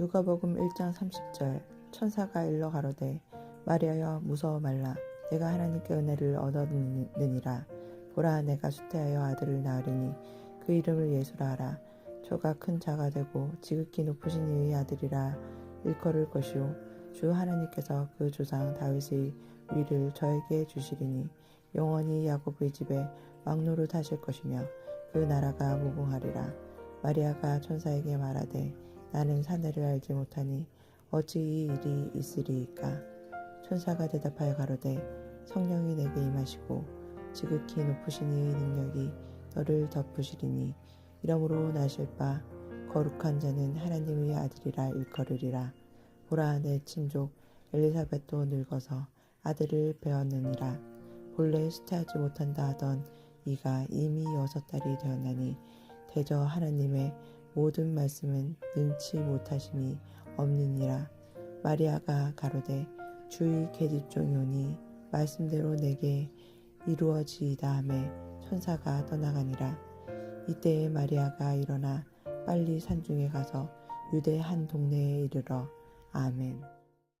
누가복음 1장 30절 천사가 일러 가로되 마리아여 무서워 말라. 내가 하나님께 은혜를 얻었느니라. 보라 내가 수태하여 아들을 낳으리니 그 이름을 예수라 하라. 저가 큰 자가 되고 지극히 높으신 이의 아들이라 일컬을 것이요. 주 하나님께서 그 조상 다윗의 위를 저에게 주시리니 영원히 야곱의 집에 왕노릇 하실 것이며 그 나라가 무궁하리라. 마리아가 천사에게 말하되 나는 사내를 알지 못하니 어찌 이 일이 있으리이까? 천사가 대답하여 가로되 성령이 내게 임하시고 지극히 높으신 이의 능력이 너를 덮으시리니 이러므로 나실 바 거룩한 자는 하나님의 아들이라 일컬으리라. 보라 내 친족 엘리사벳도 늙어서 아들을 배웠느니라. 본래 수태하지 못한다 하던 이가 이미 여섯 달이 되었나니 대저 하나님의 모든 말씀은 능치 못하심이 없느니라. 마리아가 가로되 주의 계집종이 오니 말씀대로 내게 이루어지이다 하매 천사가 떠나가니라. 이때에 마리아가 일어나 빨리 산중에 가서 유대 한 동네에 이르러 아멘